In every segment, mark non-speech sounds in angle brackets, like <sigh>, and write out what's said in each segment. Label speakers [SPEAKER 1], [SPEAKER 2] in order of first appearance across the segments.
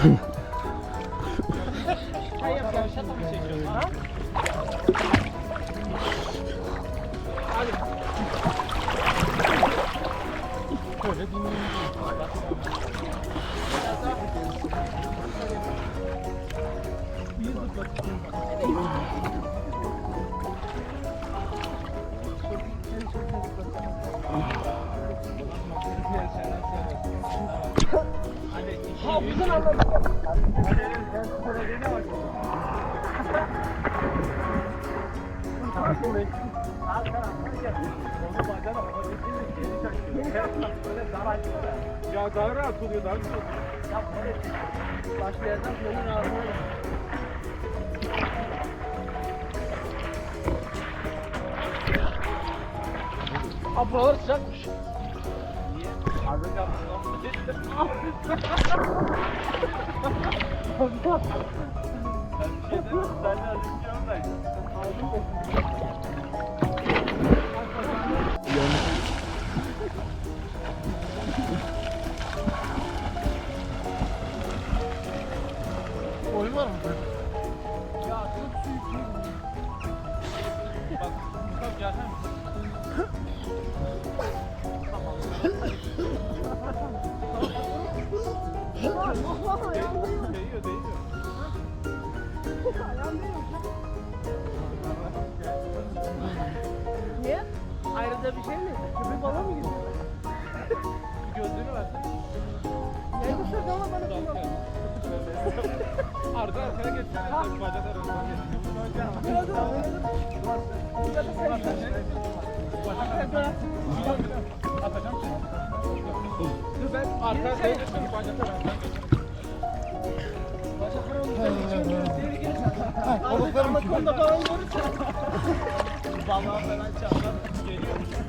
[SPEAKER 1] Mm-hmm. Oluyor, daha güzel oluyor.
[SPEAKER 2] Başka yerden kolun ağzına Abi buralar sıcakmış.
[SPEAKER 1] Niye? Az önce Ben bir şey demedim, sen de az önce oradaydın.
[SPEAKER 2] Mı?
[SPEAKER 1] Ya çok büyük bir... Bak, Mustafa gelsene. Değiyor, değiyor, değiyor.
[SPEAKER 2] Niye? Ayrıca bir şey mi? Köpek balığı mı gidiyor?
[SPEAKER 1] Gözlüğünü versene.
[SPEAKER 2] Nerede sakala bana kullan.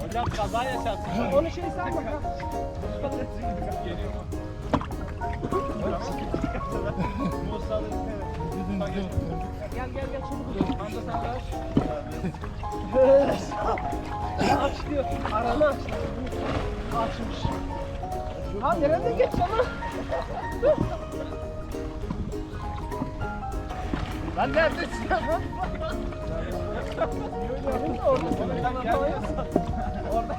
[SPEAKER 1] Hocam kaza yaşarsın.
[SPEAKER 2] Onu şey sen bak.
[SPEAKER 1] Geliyor. <laughs> Musa'nın
[SPEAKER 2] Gel gel gel çabuk.
[SPEAKER 1] Hamza sen de aç.
[SPEAKER 2] Aç diyor. Aranı aç. Açmış. Ha nerede geç ama?
[SPEAKER 1] Lan neredesin?
[SPEAKER 2] Orada sana kanal falan yok.
[SPEAKER 1] Orada.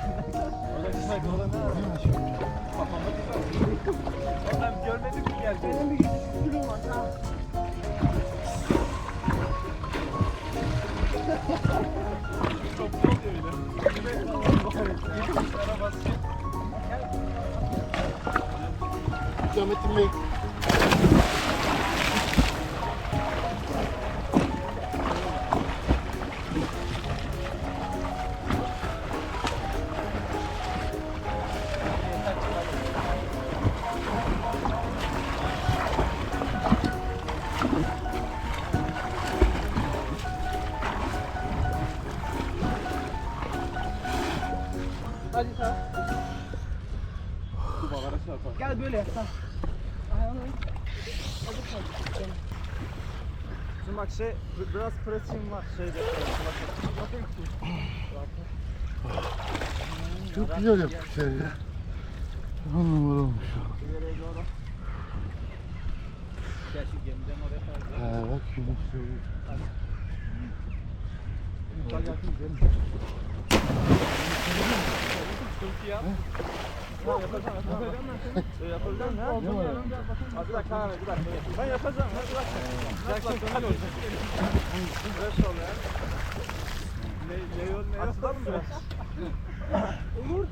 [SPEAKER 1] Orada Oğlum görmedik mi geldi?
[SPEAKER 2] Benim bir yüz şükürüm var. Ha.
[SPEAKER 1] İyi oluyor bir de. Arabası.
[SPEAKER 3] Hüsamettin Bey.
[SPEAKER 2] Hadi böyle yap. Ayağını Hadi tamam.
[SPEAKER 1] Şimdi bak şey biraz pressing var şeyde.
[SPEAKER 3] Çok güzel yapmışlar ya. On numara olmuş.
[SPEAKER 1] Kadar.
[SPEAKER 3] Ha bak
[SPEAKER 1] gel gidelim. Çok iyi ya. Yapacağım. Ee, ya.
[SPEAKER 3] Ne
[SPEAKER 1] bir dakika abi bir dakika. Ben yapacağım. Hadi dakika. Jackson hadi olacak. Fresh ol ya.
[SPEAKER 4] Açılalım biraz.
[SPEAKER 2] Umur.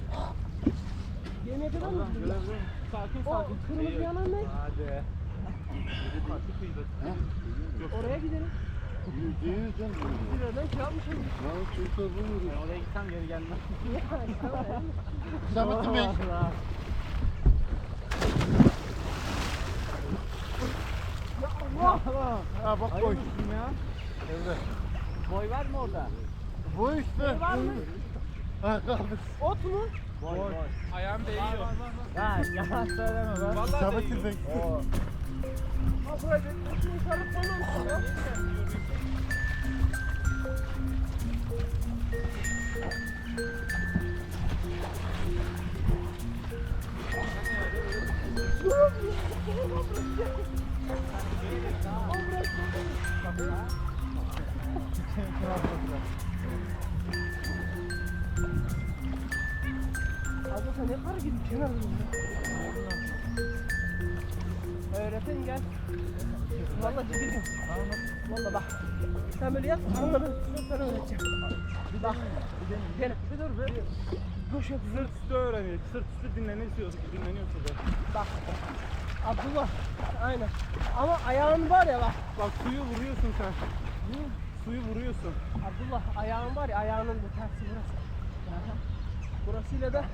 [SPEAKER 2] Yemeğe kadar mı?
[SPEAKER 4] Sakin sakin.
[SPEAKER 2] kırmızı yanan ne?
[SPEAKER 4] Hadi.
[SPEAKER 2] Oraya gidelim.
[SPEAKER 3] Değil canım.
[SPEAKER 2] Buradan şey yapmışım.
[SPEAKER 3] Ya çocuklar buluruz.
[SPEAKER 4] Oraya gitsem geri gelmem.
[SPEAKER 3] Samet'im Bey. Ha bak boy.
[SPEAKER 4] ya.
[SPEAKER 3] Evet.
[SPEAKER 4] Boy var mı orada?
[SPEAKER 3] Bu işte.
[SPEAKER 2] Var mı?
[SPEAKER 3] Ha kaldı.
[SPEAKER 2] Ot mu?
[SPEAKER 4] Boy boy. Ayağım değiyor. Ya yalan söyleme be. Vallahi
[SPEAKER 3] Samet'im Bey.
[SPEAKER 2] Abi sen ne kadar gidip kenarda Öğretin gel. Vallahi diyorum. Vallahi bak. Sen böyle yap, anladın. Ben öğreteceğim. Bir bak. Gel, bir dur bir. Koş yap.
[SPEAKER 4] Sırt üstü öğreniyor. Sırt üstü dinleniyorsunuz. Dinleniyorsunuz.
[SPEAKER 2] Bak. Abdullah. Aynen. Ama ayağın var ya bak.
[SPEAKER 4] Bak suyu vuruyorsun sen. Suyu vuruyorsun.
[SPEAKER 2] Abdullah ayağın var ya ayağının bu tersi burası. Burasıyla da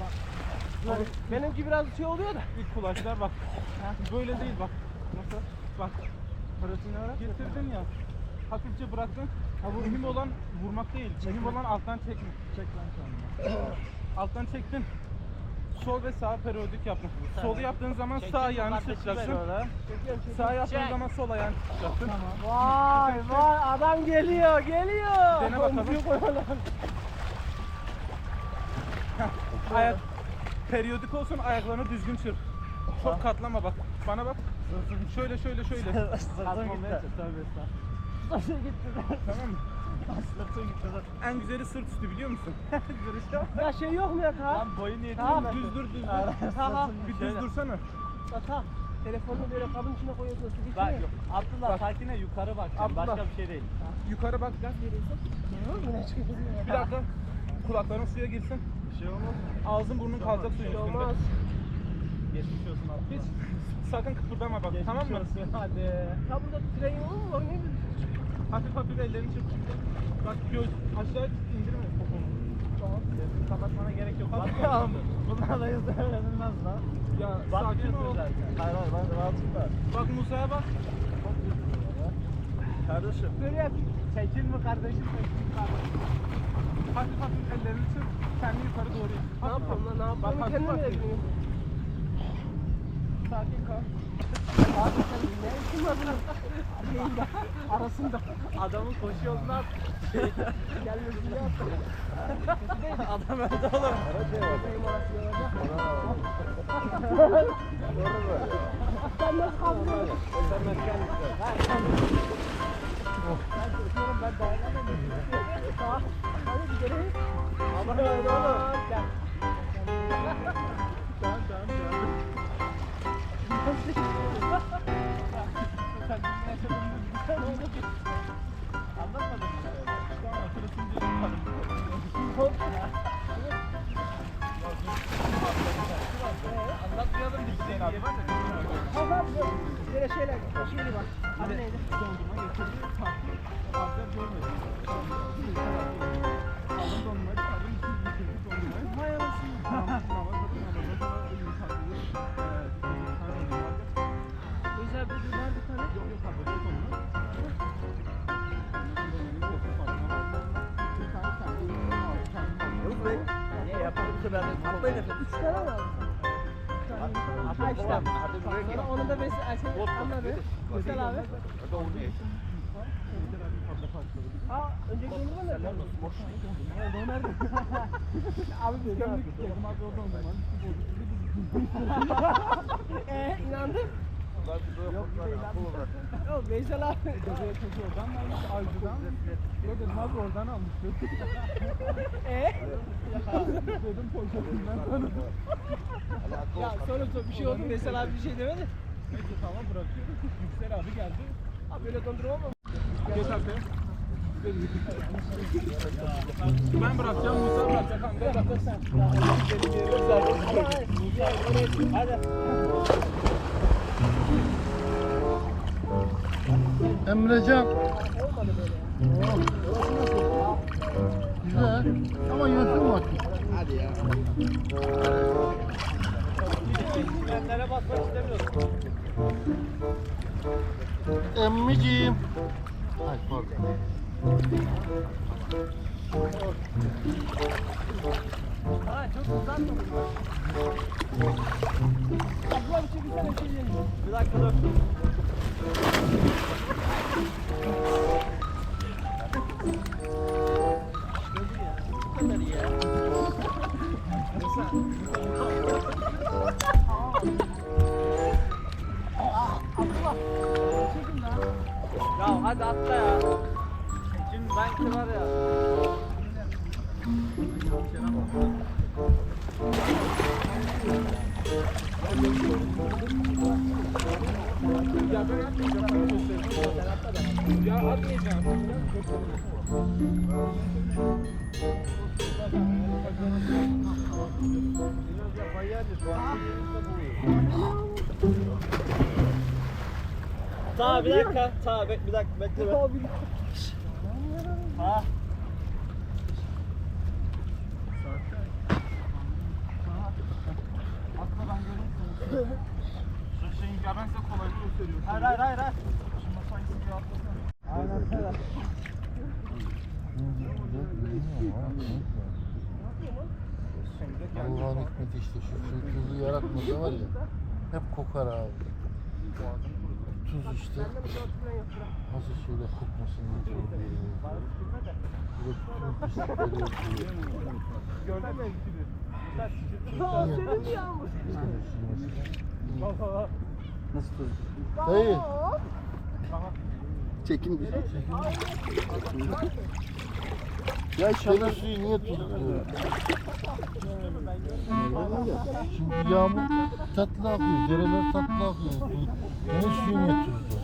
[SPEAKER 2] Bak. Yani benimki biraz şey oluyor da.
[SPEAKER 4] İlk kulaçlar bak. Böyle değil bak. Nasıl? Bak. Getirdin ya. Hafifçe bıraktın. Mühim olan vurmak değil. Mühim olan alttan çekmek. Çek lan kendini. <clears throat> alttan çektin. Sol ve sağ periyodik yaptın. Solu yaptığın zaman sağ ayağını sırtlarsın. Sağ yaptığın zaman sol ayağını sırtlarsın.
[SPEAKER 2] Vay vay adam geliyor geliyor.
[SPEAKER 4] Dene bakalım. Ayak periyodik olsun ayaklarını düzgün çırp. Çok katlama bak. Bana bak. Şöyle şöyle şöyle.
[SPEAKER 2] Sırtım gitti. Sırtım gitti.
[SPEAKER 4] tamam mı? En güzeli sırt üstü biliyor musun? <laughs>
[SPEAKER 2] Ya şey yok mu ya ta?
[SPEAKER 4] boyun yedi.
[SPEAKER 2] Tamam.
[SPEAKER 4] Düz dur düz dur.
[SPEAKER 2] Tamam.
[SPEAKER 4] Bir düz dursana.
[SPEAKER 2] Ya ta. Telefonunu böyle kabın içine koyuyorsun. Su
[SPEAKER 1] Bak yok. Abdullah
[SPEAKER 4] Bak.
[SPEAKER 1] sakine yukarı bak.
[SPEAKER 4] Abdullah.
[SPEAKER 1] Başka bir şey değil.
[SPEAKER 4] Yukarı bak.
[SPEAKER 2] Gaz veriyorsun.
[SPEAKER 4] Bir dakika. Kulakların suya girsin.
[SPEAKER 1] Şey olmaz.
[SPEAKER 4] Ağzın burnun kalacak suyun
[SPEAKER 2] Şey
[SPEAKER 4] üstünde.
[SPEAKER 2] olmaz.
[SPEAKER 1] Geçmiş olsun Abdullah.
[SPEAKER 4] Hiç <laughs> sakın kıpırdama bak tamam mı?
[SPEAKER 1] Hadi.
[SPEAKER 2] Ya burada tren olur mu? Var ne.
[SPEAKER 4] Hafif hafif ellerini çırp. Bak göz aşağı indirme poponu.
[SPEAKER 1] Kapatmana gerek yok. Bak
[SPEAKER 4] bakalım.
[SPEAKER 1] Bunlarla öğrenilmez lan.
[SPEAKER 4] Ya sakin
[SPEAKER 1] Bakmıyorsun
[SPEAKER 4] ol.
[SPEAKER 1] zaten. Hayır hayır ben rahatım da.
[SPEAKER 4] Bak Musa'ya bak.
[SPEAKER 1] Kardeşim.
[SPEAKER 2] Böyle yap.
[SPEAKER 1] Çekil mi kardeşim?
[SPEAKER 4] Çırp. Kendini yukarı doğru it.
[SPEAKER 2] Ne yapalım lan ne
[SPEAKER 4] Bak
[SPEAKER 2] yapalım?
[SPEAKER 4] hafif
[SPEAKER 2] Kendim bilmiyorum.
[SPEAKER 4] Sakin kal.
[SPEAKER 2] Abi sen ne işin var bunun? Şeyinde, arasında.
[SPEAKER 1] Adamın koşu yoluna
[SPEAKER 2] Gelmesin ya.
[SPEAKER 1] Adam öldü oğlum.
[SPEAKER 2] Benim orası yolda. Sen nasıl kaldın? Ben korkuyorum Böyle şeyler. Şeyli bak. Adı neydi?
[SPEAKER 4] Dondurma getirdi. Tatlı. Bazıları görmedi.
[SPEAKER 1] Atlayın efendim.
[SPEAKER 2] Üç tane mi aldın Ha işte. onu da ben şey anladı. Güzel abi. Aa önceki dondurma nerede? Oldu nerede? Abi biz gömdük. Eee inandın?
[SPEAKER 1] Yok değil
[SPEAKER 2] Yok Veysel abi.
[SPEAKER 4] Oradan mı almış? Avcıdan. Yok dedim abi oradan almış.
[SPEAKER 2] Eee?
[SPEAKER 4] Dedim poşetinden tanıdım.
[SPEAKER 2] Ya sonra sonra bir şey oldu Veysel abi bir şey demedi.
[SPEAKER 4] Neyse tamam bırakıyoruz. Yüksel abi geldi.
[SPEAKER 2] Abi böyle dondurma mı?
[SPEAKER 4] Geç arkaya. Ben bırakacağım, Musa bırakacak. Tamam, gel bak.
[SPEAKER 2] Hadi.
[SPEAKER 3] Emrecan. Güzel. Ama yosun var.
[SPEAKER 1] Hadi ya.
[SPEAKER 2] Frenlere basmak istemiyorsun.
[SPEAKER 3] Emmiciğim. Ay pardon.
[SPEAKER 2] Ha çok uzatma. Abla bir Ya
[SPEAKER 4] atmayacağım.
[SPEAKER 2] Sağ bir dakika. Sağ bek bir dakika bekle be. Ha.
[SPEAKER 4] Atla ben göreyim seni. Şu şeyin, ya ben size kolaylık gösteriyorum.
[SPEAKER 2] Hayır hayır hayır. hayır.
[SPEAKER 4] Şu masayı bir atlasana.
[SPEAKER 3] Allah'ın hikmeti işte şu, şu tuzu yaratmasa var ya hep kokar abi. Tuz işte nasıl şöyle kokmasını diye. Bir de bütün.
[SPEAKER 1] Nasıl tuz?
[SPEAKER 3] Dayı
[SPEAKER 1] Çekim bir.
[SPEAKER 3] ya senin suyu niye tuzluyor? Çünkü yağmur tatlı akıyor, dereler tatlı akıyor. Niye suyu niye tuzlu?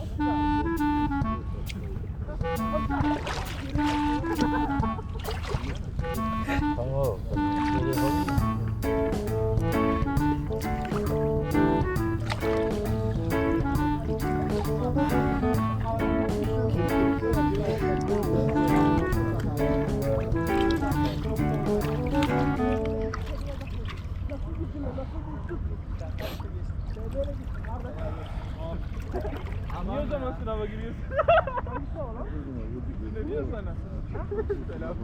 [SPEAKER 4] Niye o zaman sınava giriyorsun? ne diyor sana? Selam.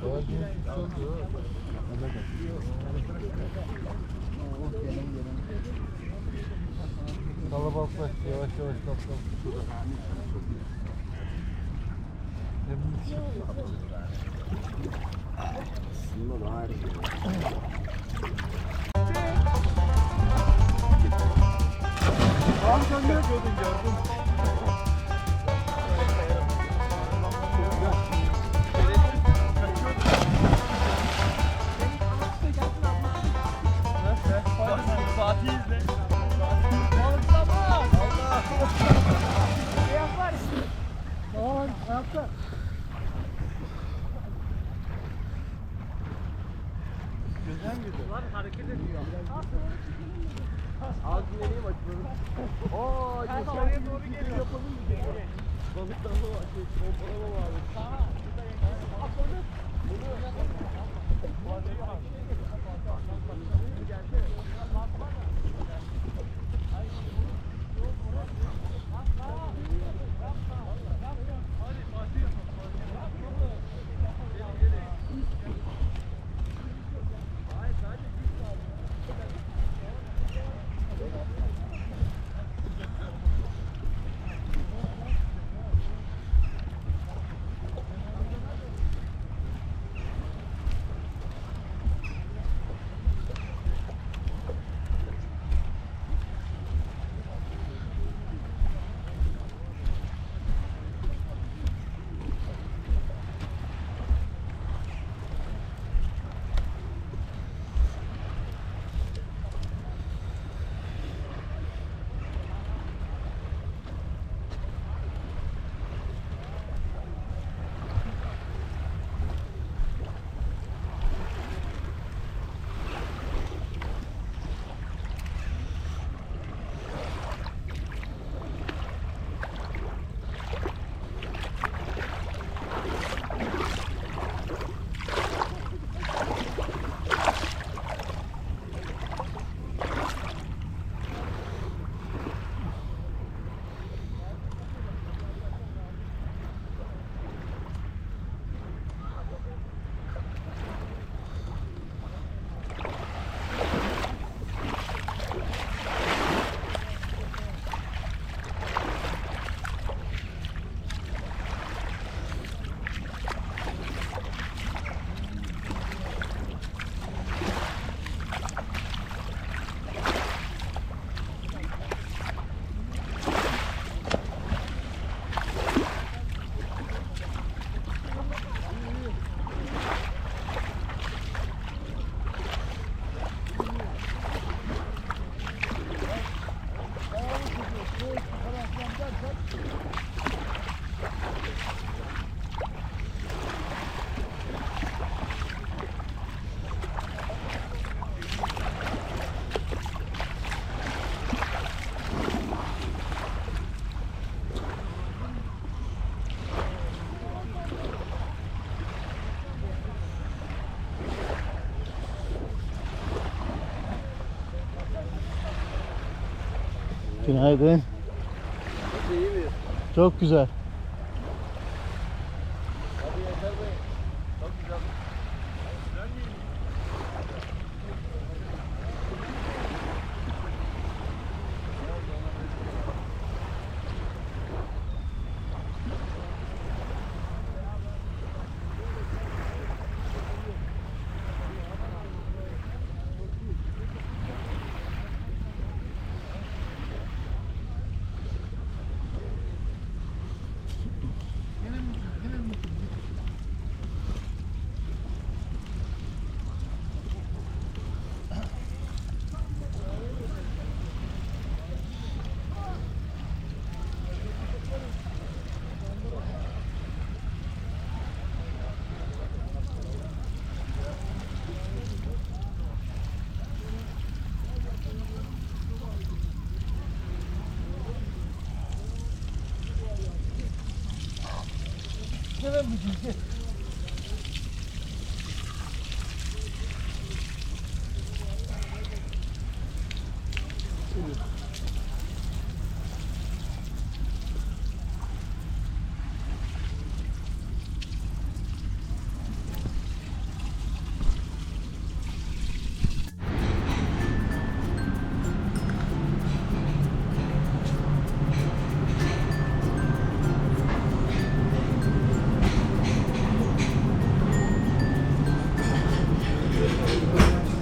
[SPEAKER 3] Bayağı gün yükseldi ha. Kalabalıklaştı yavaş yavaş kaptan.
[SPEAKER 4] Sen ne yapıyordun gördüm.
[SPEAKER 2] Günaydın. Çok
[SPEAKER 4] güzel.
[SPEAKER 3] Gel bu gel.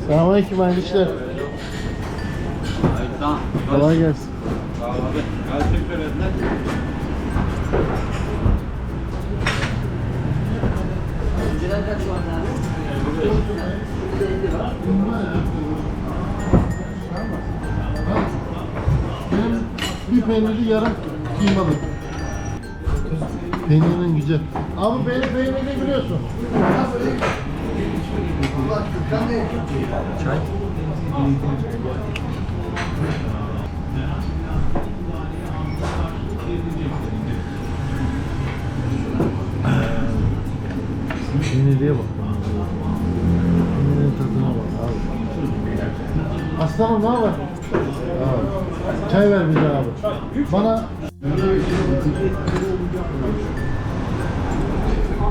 [SPEAKER 3] Selamünaleyküm hayırlı işler. Kolay gelsin. Bir peynirli yarım kıymalı. Peynirin güzel. Abi benim peynirli biliyorsun. Peynirliye bak. Peynirin tadına bak abi. Aslanım ne haber? Abi. Çay ver bize abi. Bana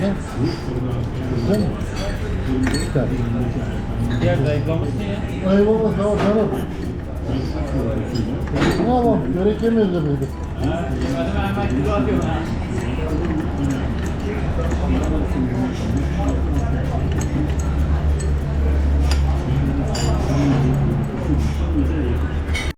[SPEAKER 3] Ne? Güzel mi? Güzel.
[SPEAKER 1] Diğer zayıflamış
[SPEAKER 3] diye. Zayıflamış tamam tamam. Ne yapalım? Börek yemiyoruz da burada.
[SPEAKER 1] Ha, ben ben kilo atıyorum ha.